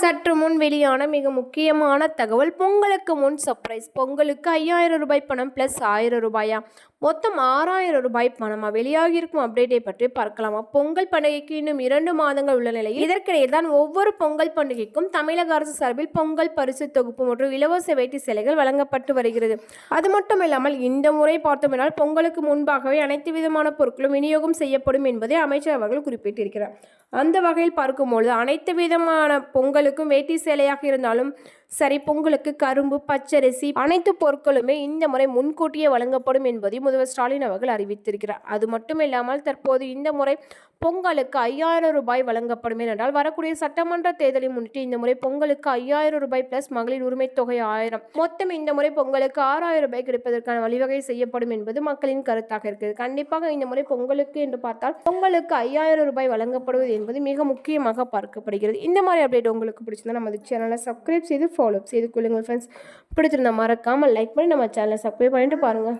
சற்று முன் வெளியான மிக முக்கியமான தகவல் பொங்கலுக்கு முன் சர்ப்ரைஸ் பொங்கலுக்கு ஐயாயிரம் ரூபாய் பணம் ப்ளஸ் ஆயிரம் ரூபாயா? மொத்தம் ஆறாயிரம் ரூபாய் பணமாக வெளியாகியிருக்கும் அப்டேட்டை பற்றி பார்க்கலாமா? பொங்கல் பண்டிகைக்கு இன்னும் இரண்டு மாதங்கள் உள்ள நிலையில் இதற்கிடையே தான் ஒவ்வொரு பொங்கல் பண்டிகைக்கும் தமிழக அரசு சார்பில் பொங்கல் பரிசு தொகுப்பு மற்றும் இலவச வேட்டி சிலைகள் வழங்கப்பட்டு வருகிறது. அது மட்டும் இல்லாமல் இந்த முறை பார்த்தோமென்றால் பொங்கலுக்கு முன்பாகவே அனைத்து விதமான பொருட்களும் விநியோகம் செய்யப்படும் என்பதை அமைச்சர் அவர்கள் குறிப்பிட்டிருக்கிறார். அந்த வகையில் பார்க்கும்பொழுது அனைத்து விதமான பொங்கலுக்கும் வேட்டி சேலையாக இருந்தாலும் சரி பொங்கலுக்கு கரும்பு பச்சரிசி அனைத்து பொருட்களுமே இந்த முறை முன்கூட்டியே வழங்கப்படும் என்பதை முதல்வர் ஸ்டாலின் அவர்கள் அறிவித்திருக்கிறார். அது மட்டும் இல்லாமல் தற்போது இந்த முறை பொங்கலுக்கு ஐயாயிரம் ரூபாய் வழங்கப்படும் என்றால் வரக்கூடிய சட்டமன்ற தேர்தலை முன்னிட்டு இந்த முறை பொங்கலுக்கு ஐயாயிரம் ரூபாய் பிளஸ் மகளிர் உரிமை தொகை ஆயிரம். மொத்தம் இந்த முறை பொங்கலுக்கு ஆறாயிரம் ரூபாய் கிடைப்பதற்கான வழிவகை செய்யப்படும் என்பது மக்களின் கருத்தாக இருக்கிறது. கண்டிப்பாக இந்த முறை பொங்கலுக்கு என்று பார்த்தால் பொங்கலுக்கு ஐயாயிரம் ரூபாய் வழங்கப்படுவது என்பது மிக முக்கியமாக பார்க்கப்படுகிறது. இந்த மாதிரி அப்டேட் உங்களுக்கு பிடிச்சிருந்தா நம்ம சேனலை சப்ஸ்கிரைப் செய்து ஃபாலோ செய்து கொள்ளுங்கள் ஃப்ரெண்ட்ஸ் பிடிச்சிருந்தா மறக்காமல் லைக் பண்ணி நம்ம சேனலை சப்ஸ்கிரைப் பண்ணிட்டு பாருங்கள்